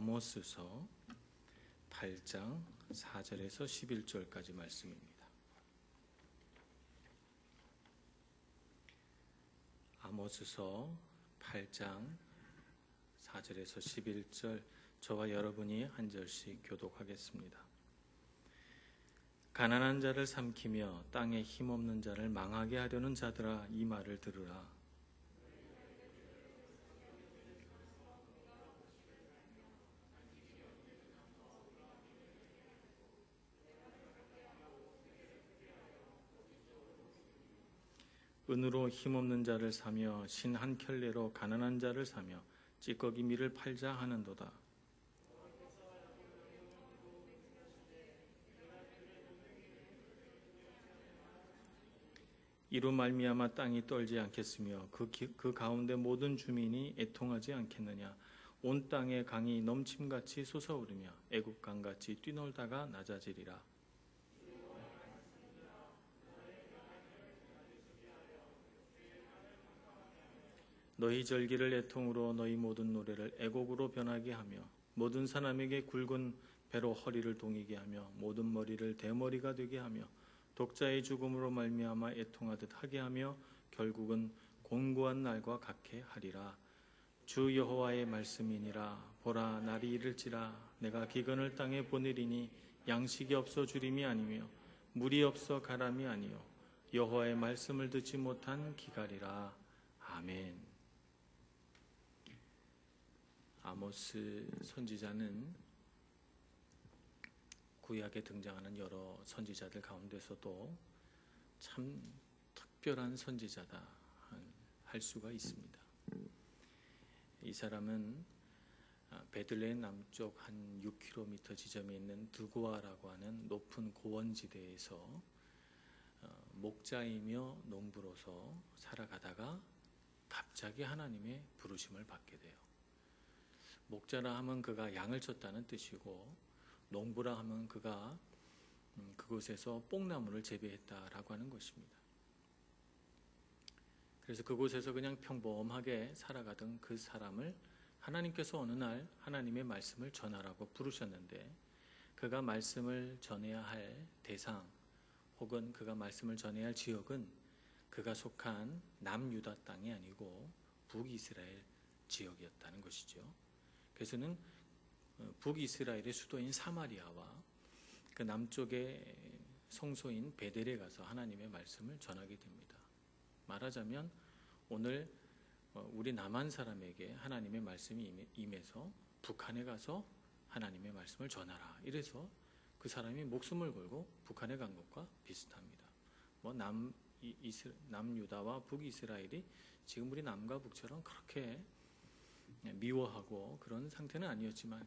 아모스서 8장 4절에서 11절까지 말씀입니다. 아모스서 8장 4절에서 11절 저와 여러분이 한 절씩 교독하겠습니다. 가난한 자를 삼키며 땅에 힘없는 자를 망하게 하려는 자들아 이 말을 들으라. 은으로 힘없는 자를 사며 신 한 켤레로 가난한 자를 사며 찌꺼기 밀을 팔자 하는도다. 이로 말미암아 땅이 떨지 않겠으며 그, 기- 그 가운데 모든 주민이 애통하지 않겠느냐 온 땅에 강이 넘침같이 솟아오르며 애굽 강같이 뛰놀다가 낮아지리라 너희 절기를 애통으로 너희 모든 노래를 애곡으로 변하게 하며 모든 사람에게 굵은 배로 허리를 동이게 하며 모든 머리를 대머리가 되게 하며 독자의 죽음으로 말미암아 애통하듯 하게 하며 결국은 곤고한 날과 같게 하리라. 주 여호와의 말씀이니라. 보라 날이 이를지라. 내가 기근을 땅에 보내리니 양식이 없어 주림이 아니며 물이 없어 가람이 아니요. 여호와의 말씀을 듣지 못한 기갈이라. 아멘. 아모스 선지자는 구약에 등장하는 여러 선지자들 가운데서도 참 특별한 선지자다 할 수가 있습니다. 이 사람은 아, 베들레헴 남쪽 한 6km 지점에 있는 드고아라고 하는 높은 고원지대에서 어, 목자이며 농부로서 살아가다가 갑자기 하나님의 부르심을 받게 돼요. 목자라 하면 그가 양을 쳤다는 뜻이고 농부라 하면 그가 음, 그곳에서 뽕나무를 재배했다라고 하는 것입니다. 그래서 그곳에서 그냥 평범하게 살아가던 그 사람을 하나님께서 어느 날 하나님의 말씀을 전하라고 부르셨는데 그가 말씀을 전해야 할 대상 혹은 그가 말씀을 전해야 할 지역은 그가 속한 남유다 땅이 아니고 북이스라엘 지역이었다는 것이죠. 그래서는 어, 북이스라엘의 수도인 사마리아와 그 남쪽의 성소인 베델에 가서 하나님의 말씀을 전하게 됩니다. 말하자면 오늘 어, 우리 남한 사람에게 하나님의 말씀이 임해- 임해서 북한에 가서 하나님의 말씀을 전하라. 이래서 그 사람이 목숨을 걸고 북한에 간 것과 비슷합니다. 뭐남 남유다와 북이스라엘이 지금 우리 남과 북처럼 그렇게 미워하고 그런 상태는 아니었지만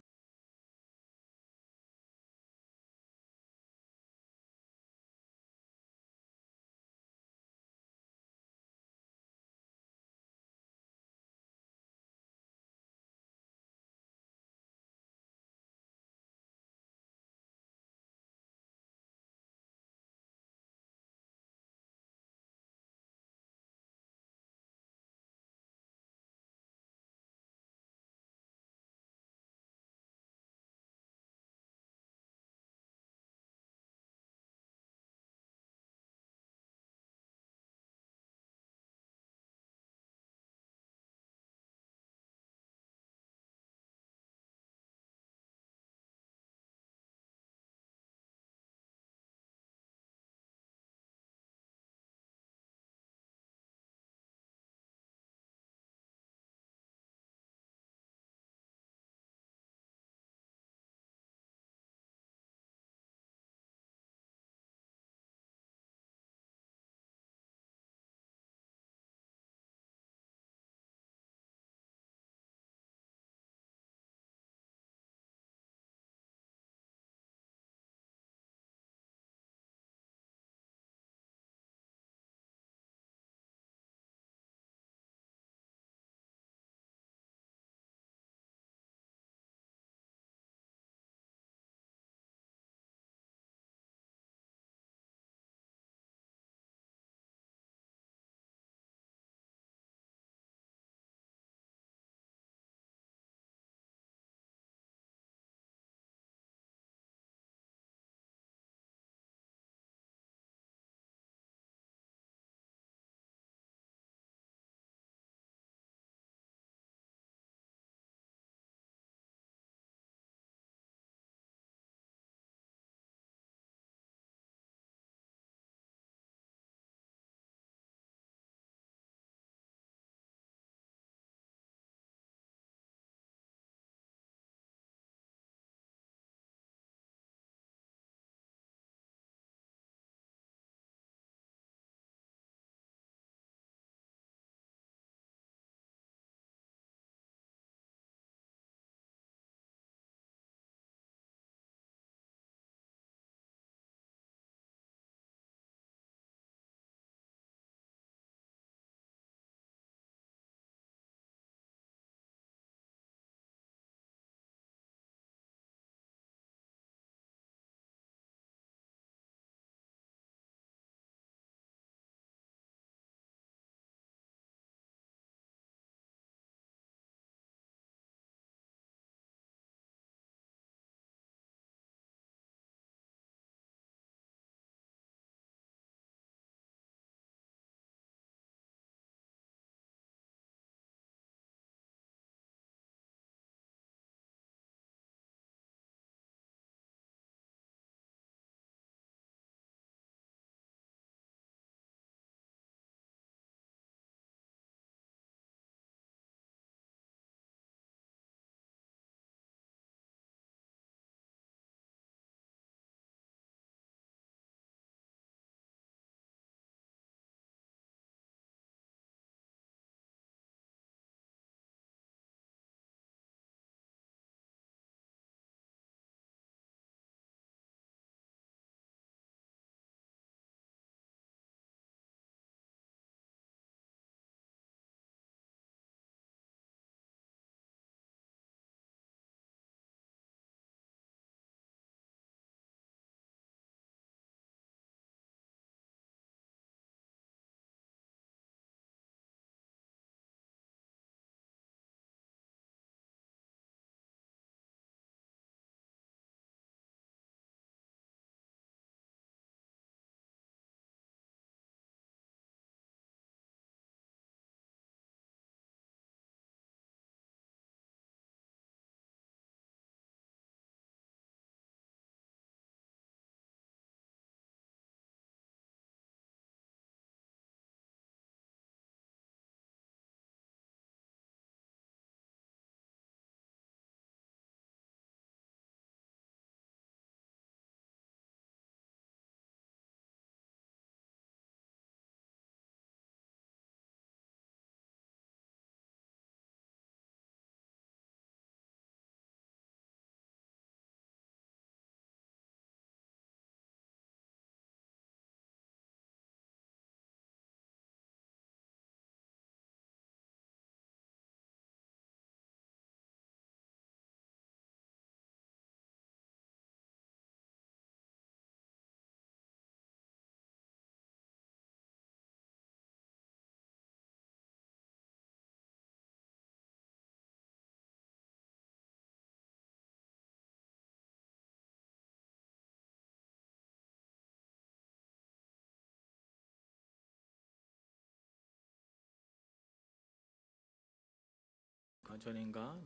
전인가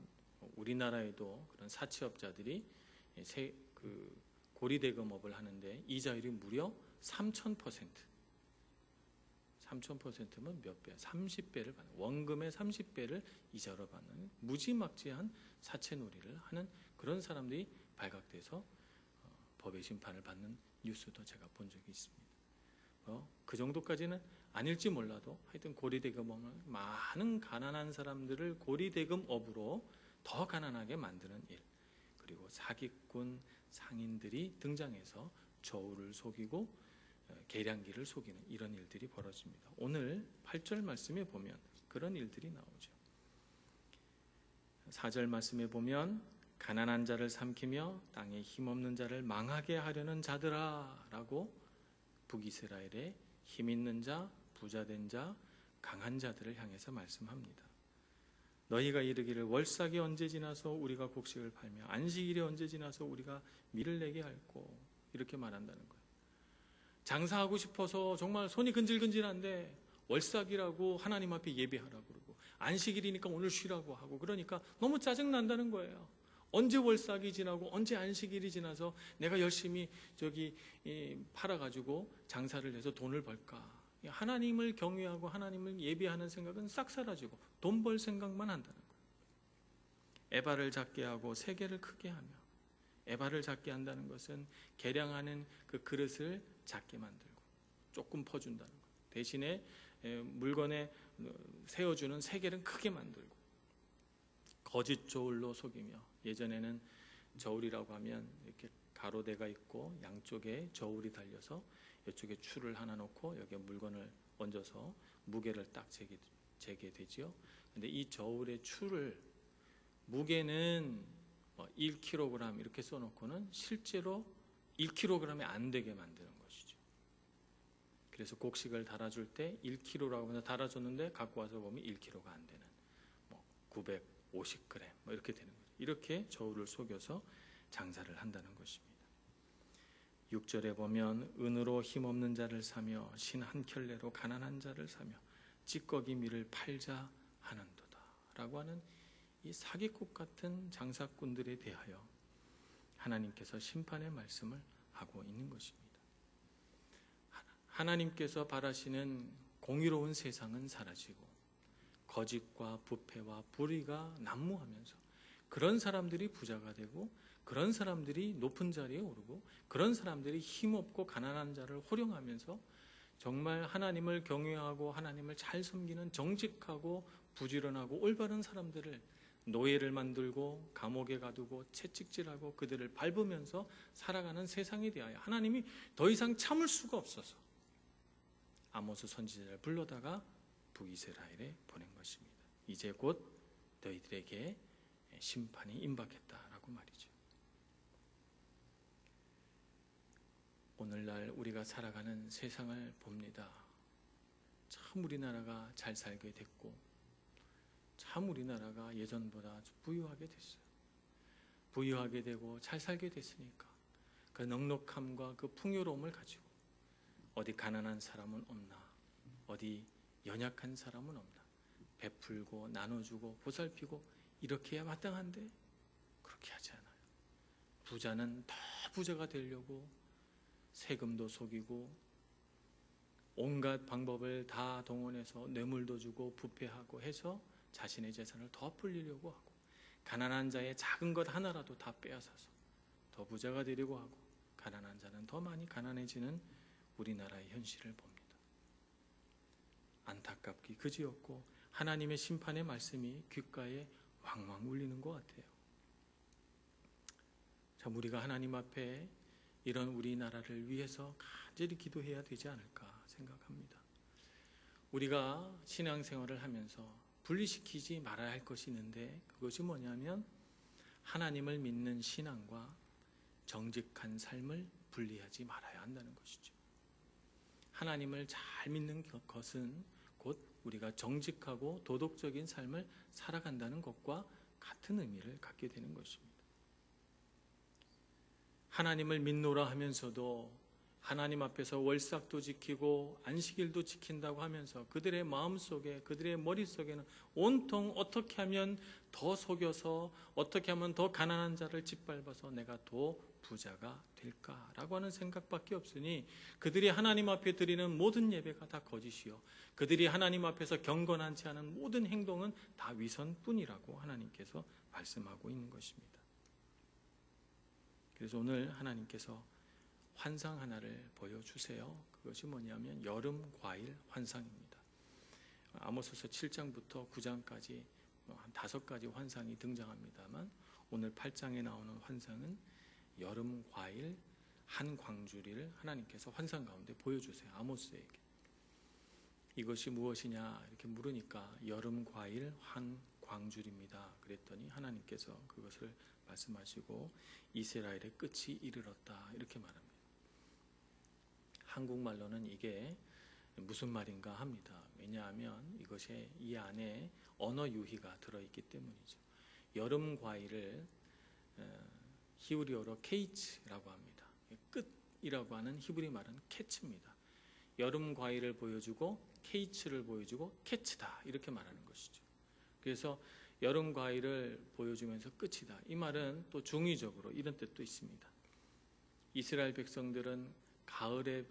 우리나라에도 그런 사채업자들이 세, 그 고리대금업을 하는데 이자율이 무려 3,000%. 3,000%면 몇 배? 30배를 받는 원금의 30배를 이자로 받는 무지막지한 사채놀이를 하는 그런 사람들이 발각돼서 어, 법의 심판을 받는 뉴스도 제가 본 적이 있습니다. 어, 그 정도까지는 아닐지 몰라도 하여튼 고리대금업은 많은 가난한 사람들을 고리대금업으로 더 가난하게 만드는 일 그리고 사기꾼 상인들이 등장해서 저울을 속이고 어, 계량기를 속이는 이런 일들이 벌어집니다. 오늘 8절 말씀에 보면 그런 일들이 나오죠. 4절 말씀에 보면 가난한 자를 삼키며 땅에 힘없는 자를 망하게 하려는 자들아 라고 북이스라엘의 힘 있는 자, 부자 된 자, 강한 자들을 향해서 말씀합니다. 너희가 이르기를 월삭이 언제 지나서 우리가 곡식을 팔며 안식일이 언제 지나서 우리가 밀을 내게 할꼬 이렇게 말한다는 거예요. 장사하고 싶어서 정말 손이 근질근질한데 월삭이라고 하나님 앞에 예배하라고 그러고 안식일이니까 오늘 쉬라고 하고 그러니까 너무 짜증 난다는 거예요. 언제 월삭이 지나고 언제 안식일이 지나서 내가 열심히 저기 이, 팔아가지고 장사를 해서 돈을 벌까? 하나님을 경외하고 하나님을 예배하는 생각은 싹 사라지고 돈 벌 생각만 한다는 거예요. 에바를 작게 하고 세계를 크게 하며 에바를 작게 한다는 것은 계량하는 그 그릇을 작게 만들고 조금 퍼준다는 거예요. 대신에 에, 물건에 어, 세워주는 세계를 크게 만들고 거짓 저울로 속이며 예전에는 저울이라고 하면 이렇게 가로대가 있고 양쪽에 저울이 달려서 이쪽에 줄을 하나 놓고 여기에 물건을 얹어서 무게를 딱 재게, 재게 되지요. 근데 이 저울의 줄을 무게는 뭐 1kg 이렇게 써놓고는 실제로 1kg이 안 되게 만드는 것이죠. 그래서 곡식을 달아줄 때 1kg라고 해서 달아줬는데 갖고 와서 보면 1kg가 안 되는 뭐 950g 뭐 이렇게 되는 거죠. 이렇게 저울을 속여서 장사를 한다는 것입니다. 6절에 보면 은으로 힘없는 자를 사며 신 한 켤레로 가난한 자를 사며 찌꺼기 밀을 팔자 하는도다 라고 하는 이 사기꾼 같은 장사꾼들에 대하여 하나님께서 심판의 말씀을 하고 있는 것입니다. 하나님께서 바라시는 공의로운 세상은 사라지고 거짓과 부패와 불의가 난무하면서 그런 사람들이 부자가 되고 그런 사람들이 높은 자리에 오르고 그런 사람들이 힘없고 가난한 자를 호령하면서 정말 하나님을 경외하고 하나님을 잘 섬기는 정직하고 부지런하고 올바른 사람들을 노예를 만들고 감옥에 가두고 채찍질하고 그들을 밟으면서 살아가는 세상에 대하여 하나님이 더 이상 참을 수가 없어서 아모스 선지자를 불러다가 북이스라엘에 보낸 것입니다. 이제 곧 너희들에게 심판이 임박했다라고 말이죠. 오늘날 우리가 살아가는 세상을 봅니다. 참 우리나라가 잘 살게 됐고, 참 우리나라가 예전보다 부유하게 됐어요. 부유하게 되고 잘 살게 됐으니까 그 넉넉함과 그 풍요로움을 가지고 어디 가난한 사람은 없나, 어디 연약한 사람은 없나, 베풀고 나눠주고 보살피고 이렇게 해야 마땅한데 그렇게 하지 않아요. 부자는 더 부자가 되려고 세금도 속이고 온갖 방법을 다 동원해서 뇌물도 주고 부패하고 해서 자신의 재산을 더 불리려고 하고 가난한 자의 작은 것 하나라도 다 빼앗아서 더 부자가 되려고 하고 가난한 자는 더 많이 가난해지는 우리나라의 현실을 봅니다. 안타깝기 그지없고 하나님의 심판의 말씀이 귓가에 왕왕 울리는 것 같아요. 참 우리가 하나님 앞에 이런 우리나라를 위해서 간절히 기도해야 되지 않을까 생각합니다. 우리가 신앙생활을 하면서 분리시키지 말아야 할 것이 있는데 그것이 뭐냐면 하나님을 믿는 신앙과 정직한 삶을 분리하지 말아야 한다는 것이죠. 하나님을 잘 믿는 것은 곧 우리가 정직하고 도덕적인 삶을 살아간다는 것과 같은 의미를 갖게 되는 것입니다. 하나님을 믿노라 하면서도 하나님 앞에서 월삭도 지키고 안식일도 지킨다고 하면서 그들의 마음속에 그들의 머릿속에는 온통 어떻게 하면 더 속여서 어떻게 하면 더 가난한 자를 짓밟아서 내가 더 부자가 될까라고 하는 생각밖에 없으니 그들이 하나님 앞에 드리는 모든 예배가 다 거짓이요 그들이 하나님 앞에서 경건하지 않은 모든 행동은 다 위선뿐이라고 하나님께서 말씀하고 있는 것입니다. 그래서 오늘 하나님께서 환상 하나를 보여주세요. 그것이 뭐냐면 여름 과일 환상입니다. 아모스서 7장부터 9장까지 한 다섯 가지 환상이 등장합니다만 오늘 8장에 나오는 환상은 여름 과일 한 광주리를 하나님께서 환상 가운데 보여주세요. 아모스에게. 이것이 무엇이냐 이렇게 물으니까 여름 과일 한 광주리입니다. 그랬더니 하나님께서 그것을 말씀하시고 이스라엘의 끝이 이르렀다 이렇게 말합니다. 한국말로는 이게 무슨 말인가 합니다. 왜냐하면 이것에 이 안에 언어 유희가 들어있기 때문이죠. 여름 과일을 어, 히브리어로 케이츠라고 합니다. 끝이라고 하는 히브리 말은 캐츠입니다. 여름 과일을 보여주고 케이츠를 보여주고 캐츠다 이렇게 말하는 것이죠. 그래서 여름 과일을 보여주면서 끝이다. 이 말은 또 중의적으로 이런 뜻도 있습니다. 이스라엘 백성들은 가을에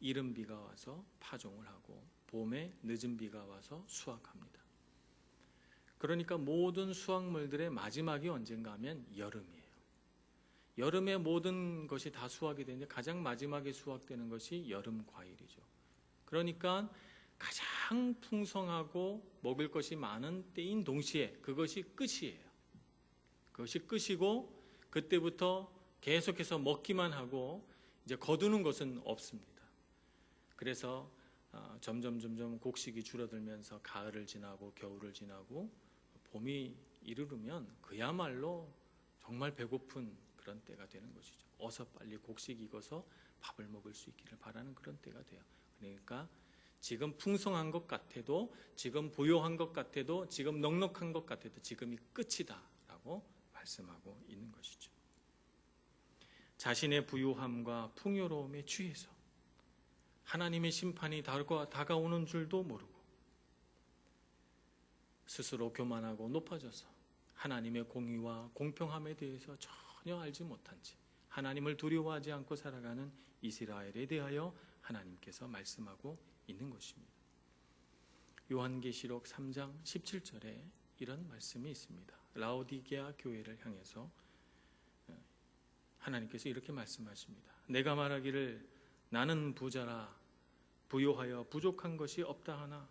이른 비가 와서 파종을 하고 봄에 늦은 비가 와서 수확합니다. 그러니까 모든 수확물들의 마지막이 언젠가 하면 여름이에요. 여름에 모든 것이 다 수확이 되는데 가장 마지막에 수확되는 것이 여름 과일이죠. 그러니까 가장 풍성하고 먹을 것이 많은 때인 동시에 그것이 끝이에요. 그것이 끝이고 그때부터 계속해서 먹기만 하고 이제 거두는 것은 없습니다. 그래서 어, 점점 점점 곡식이 줄어들면서 가을을 지나고 겨울을 지나고 봄이 이르르면 그야말로 정말 배고픈 그런 때가 되는 것이죠. 어서 빨리 곡식이 익어서 밥을 먹을 수 있기를 바라는 그런 때가 돼요. 그러니까 지금 풍성한 것 같아도 지금 부요한 것 같아도 지금 넉넉한 것 같아도 지금이 끝이다라고 말씀하고 있는 것이죠. 자신의 부유함과 풍요로움에 취해서 하나님의 심판이 다가오는 줄도 모르고 스스로 교만하고 높아져서 하나님의 공의와 공평함에 대해서 전혀 알지 못한 채 하나님을 두려워하지 않고 살아가는 이스라엘에 대하여 하나님께서 말씀하고 있는 것입니다. 요한계시록 3장 17절에 이런 말씀이 있습니다. 라오디게아 교회를 향해서 하나님께서 이렇게 말씀하십니다. 내가 말하기를 나는 부자라 부요하여 부족한 것이 없다 하나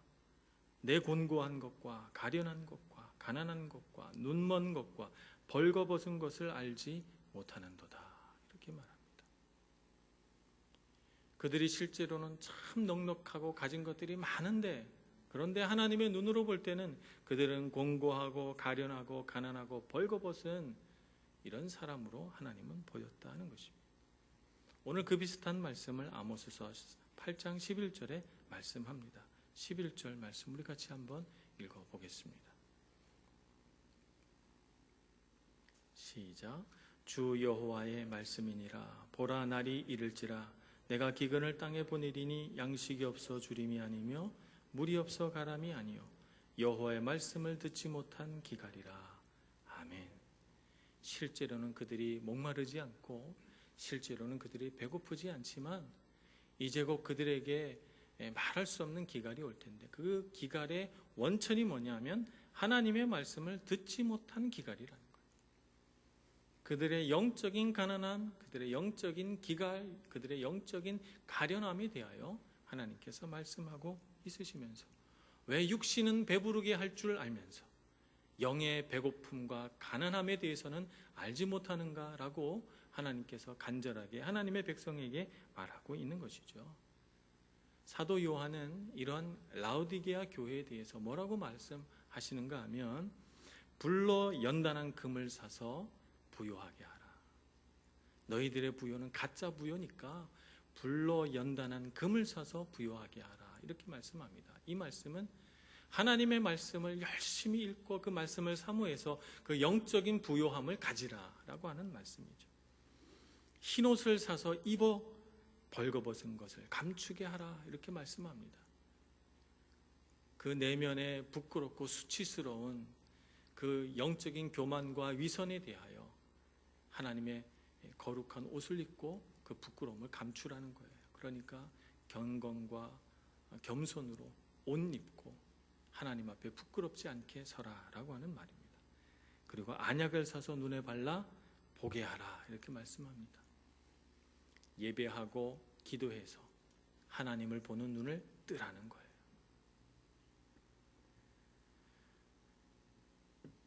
내 곤고한 것과 가련한 것과 가난한 것과 눈먼 것과 벌거벗은 것을 알지 못하는도다 이렇게 말합니다. 그들이 실제로는 참 넉넉하고 가진 것들이 많은데 그런데 하나님의 눈으로 볼 때는 그들은 공고하고 가련하고 가난하고 벌거벗은 이런 사람으로 하나님은 보였다는 것입니다. 오늘 그 비슷한 말씀을 아모스서 8장 11절에 말씀합니다. 11절 말씀 우리 같이 한번 읽어 보겠습니다. 시작. 주 여호와의 말씀이니라 보라 날이 이를지라 내가 기근을 땅에 보내리니 양식이 없어 주림이 아니며 물이 없어 가람이 아니요 여호와의 말씀을 듣지 못한 기갈이라. 아멘. 실제로는 그들이 목마르지 않고 실제로는 그들이 배고프지 않지만 이제 곧 그들에게 말할 수 없는 기갈이 올 텐데 그 기갈의 원천이 뭐냐면 하나님의 말씀을 듣지 못한 거예요. 그들의 영적인 가난함, 그들의 영적인 기갈, 그들의 영적인 가련함에 대하여 하나님께서 말씀하고 있으시면서 왜 육신은 배부르게 할 줄 알면서 영의 배고픔과 가난함에 대해서는 알지 못하는가라고 하나님께서 간절하게 하나님의 백성에게 말하고 있는 것이죠. 사도 요한은 이런 라우디게아 교회에 대해서 뭐라고 말씀하시는가 하면 불러 연단한 금을 사서 부요하게 하라. 너희들의 부요는 가짜 부요니까 불러 연단한 금을 사서 부요하게 하라. 이렇게 말씀합니다. 이 말씀은 하나님의 말씀을 열심히 읽고 그 말씀을 사모해서 그 영적인 부요함을 가지라라고 하는 말씀이죠. 흰 옷을 사서 입어 벌거벗은 것을 감추게 하라 이렇게 말씀합니다. 그 내면에 부끄럽고 수치스러운 그 영적인 교만과 위선에 대하여 하나님의 거룩한 옷을 입고 그 부끄러움을 감추라는 거예요. 그러니까 경건과 겸손으로 옷 입고 하나님 앞에 부끄럽지 않게 서라라고 하는 말입니다. 그리고 안약을 사서 눈에 발라 보게 하라 이렇게 말씀합니다. 예배하고 기도해서 하나님을 보는 눈을 뜨라는 거예요.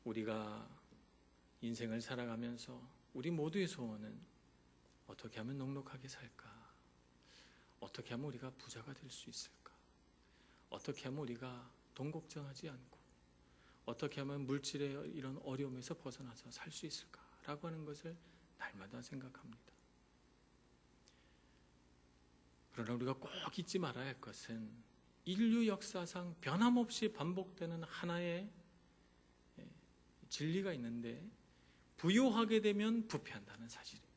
우리가 인생을 살아가면서 우리 모두의 소원은 어떻게 하면 넉넉하게 살까? 어떻게 하면 우리가 부자가 될 수 있을까? 어떻게 하면 우리가 돈 걱정하지 않고 어떻게 하면 물질의 이런 어려움에서 벗어나서 살 수 있을까라고 하는 것을 날마다 생각합니다. 그러나 우리가 꼭 잊지 말아야 할 것은 인류 역사상 변함없이 반복되는 하나의 예, 진리가 있는데 부유하게 되면 부패한다는 사실이에요.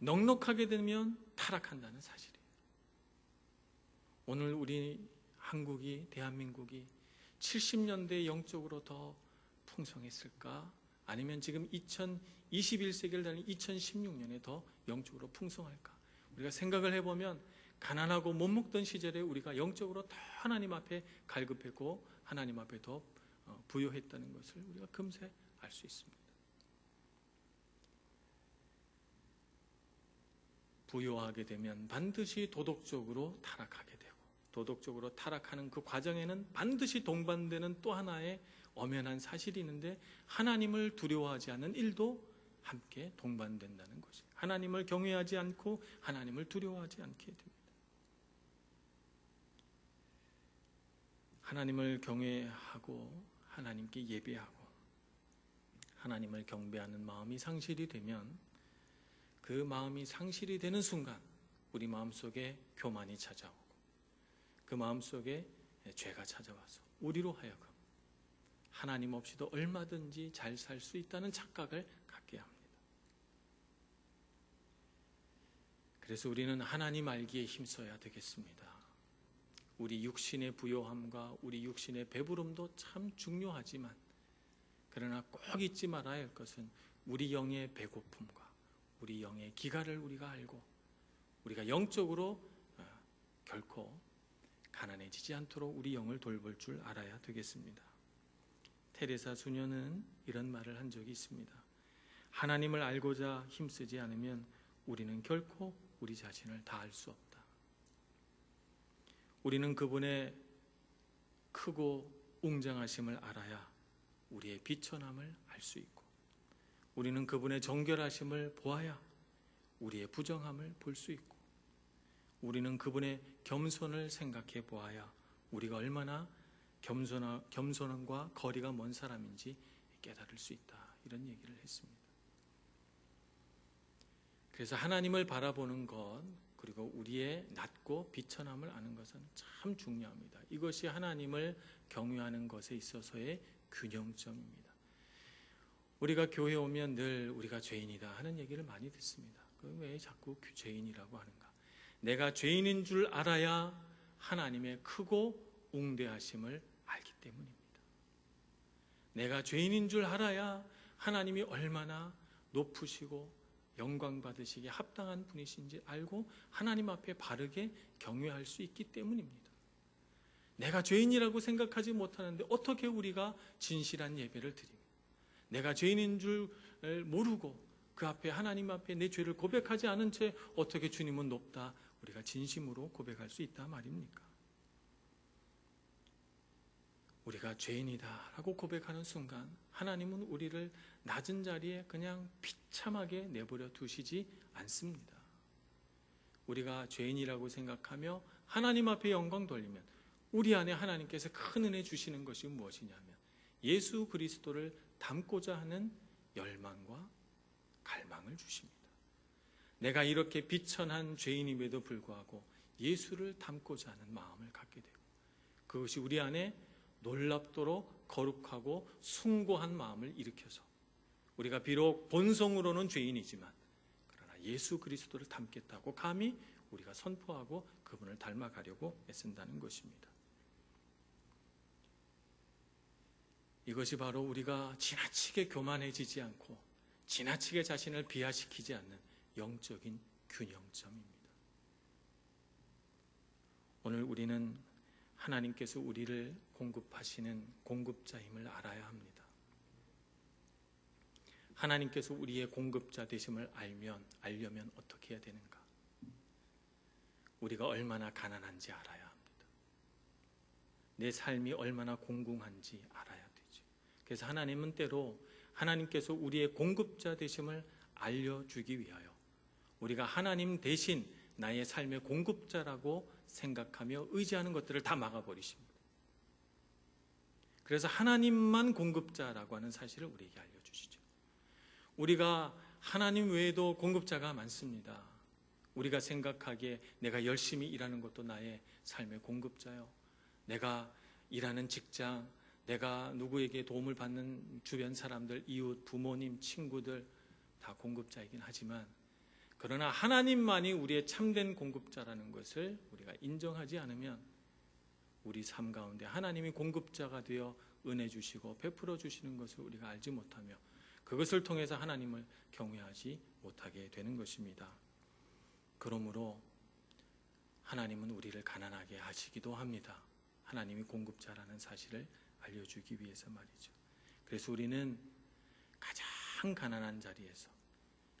넉넉하게 되면 타락한다는 사실이에요. 오늘 우리 한국이 대한민국이 70년대 영적으로 더 풍성했을까? 아니면 지금 2021세기를 다닌 2016년에 더 영적으로 풍성할까? 우리가 생각을 해보면 가난하고 못 먹던 시절에 우리가 영적으로 더 하나님 앞에 갈급했고 하나님 앞에 더 어, 부여했다는 것을 우리가 금세 알 수 있습니다. 부여하게 되면 반드시 도덕적으로 타락하게 되고 도덕적으로 타락하는 그 과정에는 반드시 동반되는 또 하나의 엄연한 사실이 있는데 하나님을 두려워하지 않는 일도 함께 동반된다는 것이 하나님을 경외하지 않고 하나님을 두려워하지 않게 됩니다. 하나님을 경외하고 하나님께 예배하고 하나님을 경배하는 마음이 상실이 되면 그 마음이 상실이 되는 순간 우리 마음속에 교만이 찾아오고 그 마음속에 죄가 찾아와서 우리로 하여금 하나님 없이도 얼마든지 잘 살 수 있다는 착각을 갖게 합니다. 그래서 우리는 하나님 알기에 힘써야 되겠습니다. 우리 육신의 부요함과 우리 육신의 배부름도 참 중요하지만 그러나 꼭 잊지 말아야 할 것은 우리 영의 배고픔과 우리 영의 기가를 우리가 알고 우리가 영적으로 어, 결코 가난해지지 않도록 우리 영을 돌볼 줄 알아야 되겠습니다. 테레사 수녀는 이런 말을 한 적이 있습니다. 하나님을 알고자 힘쓰지 않으면 우리는 결코 우리 자신을 다 알 수 없다. 우리는 그분의 크고 웅장하심을 알아야 우리의 비천함을 알 수 있고 우리는 그분의 정결하심을 보아야 우리의 부정함을 볼 수 있고 우리는 그분의 겸손을 생각해 보아야 우리가 얼마나 겸손하, 겸손함과 거리가 먼 사람인지 깨달을 수 있다. 이런 얘기를 했습니다. 그래서 하나님을 바라보는 것 그리고 우리의 낮고 비천함을 아는 것은 참 중요합니다. 이것이 하나님을 경외하는 것에 있어서의 균형점입니다. 우리가 교회 오면 늘 우리가 죄인이다 하는 얘기를 많이 듣습니다. 왜 자꾸 죄인이라고 하는가? 내가 죄인인 줄 알아야 하나님의 크고 웅대하심을 알기 때문입니다. 내가 죄인인 줄 알아야 하나님이 얼마나 높으시고 영광 받으시기에 합당한 분이신지 알고 하나님 앞에 바르게 경외할 수 있기 때문입니다. 내가 죄인이라고 생각하지 못하는데 어떻게 우리가 진실한 예배를 드립니까? 내가 죄인인 줄 모르고 그 앞에 하나님 앞에 내 죄를 고백하지 않은 채 어떻게 주님은 높다 우리가 진심으로 고백할 수 있다 말입니까? 우리가 죄인이다라고 고백하는 순간 하나님은 우리를 낮은 자리에 그냥 비참하게 내버려 두시지 않습니다. 우리가 죄인이라고 생각하며 하나님 앞에 영광 돌리면 우리 안에 하나님께서 큰 은혜 주시는 것이 무엇이냐면 예수 그리스도를 닮고자 하는 열망과 갈망을 주십니다. 내가 이렇게 비천한 죄인임에도 불구하고 예수를 닮고자 하는 마음을 갖게 되고 그것이 우리 안에 놀랍도록 거룩하고 숭고한 마음을 일으켜서 우리가 비록 본성으로는 죄인이지만 그러나 예수 그리스도를 닮겠다고 감히 우리가 선포하고 그분을 닮아가려고 애쓴다는 것입니다. 이것이 바로 우리가 지나치게 교만해지지 않고 지나치게 자신을 비하시키지 않는 영적인 균형점입니다. 오늘 우리는 하나님께서 우리를 공급하시는 공급자임을 알아야 합니다. 하나님께서 우리의 공급자 되심을 알면 알려면 어떻게 해야 되는가? 우리가 얼마나 가난한지 알아야 합니다. 내 삶이 얼마나 공공한지 알아야 되죠. 그래서 하나님은 때로 하나님께서 우리의 공급자 되심을 알려주기 위하여 우리가 하나님 대신 나의 삶의 공급자라고 생각하며 의지하는 것들을 다 막아버리십니다. 그래서 하나님만 공급자라고 하는 사실을 우리에게 알려주시죠. 우리가 하나님 외에도 공급자가 많습니다. 우리가 생각하기에 내가 열심히 일하는 것도 나의 삶의 공급자요. 내가 일하는 직장, 내가 누구에게 도움을 받는 주변 사람들, 이웃, 부모님, 친구들 다 공급자이긴 하지만 그러나 하나님만이 우리의 참된 공급자라는 것을 우리가 인정하지 않으면 우리 삶 가운데 하나님이 공급자가 되어 은혜 주시고 베풀어 주시는 것을 우리가 알지 못하며 그것을 통해서 하나님을 경외하지 못하게 되는 것입니다. 그러므로 하나님은 우리를 가난하게 하시기도 합니다. 하나님이 공급자라는 사실을 알려주기 위해서 말이죠. 그래서 우리는 가장 가난한 자리에서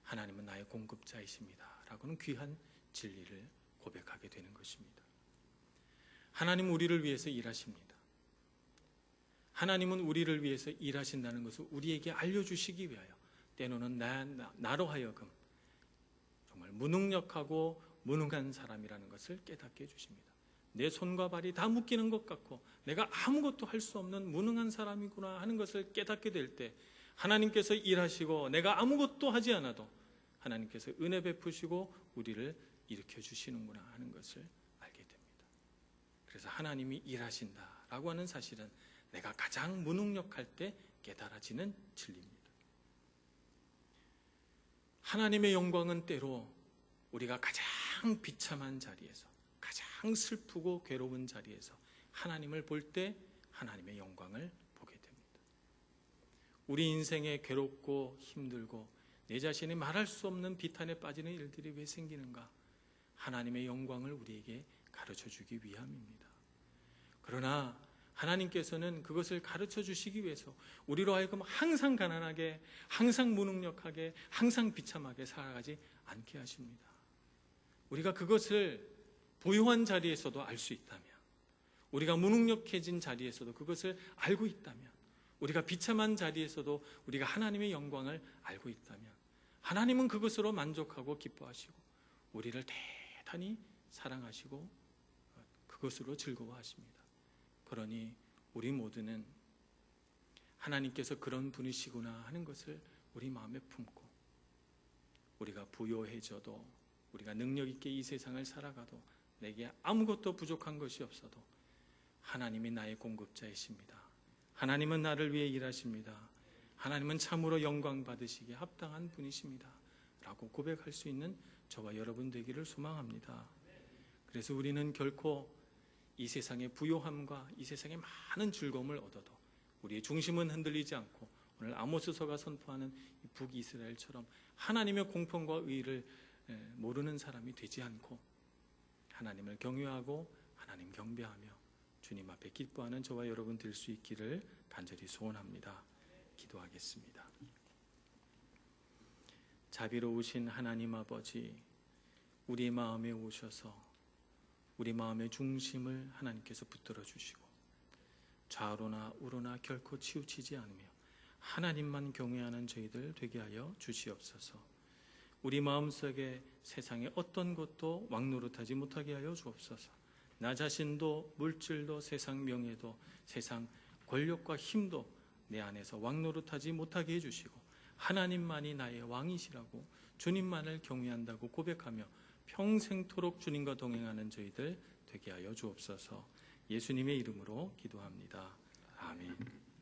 하나님은 나의 공급자이십니다. 라고는 귀한 진리를 고백하게 되는 것입니다. 하나님은 우리를 위해서 일하십니다. 하나님은 우리를 위해서 일하신다는 것을 우리에게 알려주시기 위하여 때로는 나, 나, 나로 하여금 정말 무능력하고 무능한 사람이라는 것을 깨닫게 해주십니다. 내 손과 발이 다 묶이는 것 같고 내가 아무것도 할 수 없는 무능한 사람이구나 하는 것을 깨닫게 될 때 하나님께서 일하시고 내가 아무것도 하지 않아도 하나님께서 은혜 베푸시고 우리를 일으켜 주시는구나 하는 것을 알게 됩니다. 그래서 하나님이 일하신다라고 하는 사실은 내가 가장 무능력할 때 깨달아지는 진리입니다. 하나님의 영광은 때로 우리가 가장 비참한 자리에서 가장 슬프고 괴로운 자리에서 하나님을 볼 때 하나님의 영광을 보게 됩니다. 우리 인생에 괴롭고 힘들고 내 자신이 말할 수 없는 비탄에 빠지는 일들이 왜 생기는가? 하나님의 영광을 우리에게 가르쳐 주기 위함입니다. 그러나 하나님께서는 그것을 가르쳐 주시기 위해서 우리로 하여금 항상 가난하게, 항상 무능력하게, 항상 비참하게 살아가지 않게 하십니다. 우리가 그것을 부유한 자리에서도 알 수 있다면, 우리가 무능력해진 자리에서도 그것을 알고 있다면, 우리가 비참한 자리에서도 우리가 하나님의 영광을 알고 있다면, 하나님은 그것으로 만족하고 기뻐하시고, 우리를 대단히 사랑하시고, 그것으로 즐거워하십니다. 그러니 우리 모두는 하나님께서 그런 분이시구나 하는 것을 우리 마음에 품고, 우리가 부요해져도, 우리가 능력 있게 이 세상을 살아가도, 내게 아무것도 부족한 것이 없어도 하나님이 나의 공급자이십니다. 하나님은 나를 위해 일하십니다. 하나님은 참으로 영광 받으시기에 합당한 분이십니다. 라고 고백할 수 있는 저와 여러분 되기를 소망합니다. 그래서 우리는 결코 이 세상의 부요함과 이 세상의 많은 즐거움을 얻어도 우리의 중심은 흔들리지 않고 오늘 아모스서가 선포하는 북이스라엘처럼 하나님의 공평과 의를 모르는 사람이 되지 않고 하나님을 경외하고 하나님 경배하며 주님 앞에 기뻐하는 저와 여러분 될 수 있기를 간절히 소원합니다. 기도하겠습니다. 자비로우신 하나님 아버지, 우리 마음에 오셔서 우리 마음의 중심을 하나님께서 붙들어 주시고 좌로나 우로나 결코 치우치지 않으며 하나님만 경외하는 저희들 되게 하여 주시옵소서. 우리 마음속에 세상의 어떤 것도 왕노릇하지 못하게 하여 주옵소서. 나 자신도 물질도 세상 명예도 세상 권력과 힘도 내 안에서 왕노릇하지 못하게 해주시고 하나님만이 나의 왕이시라고 주님만을 경외한다고 고백하며 평생토록 주님과 동행하는 저희들 되게 하여 주옵소서. 예수님의 이름으로 기도합니다. 아멘.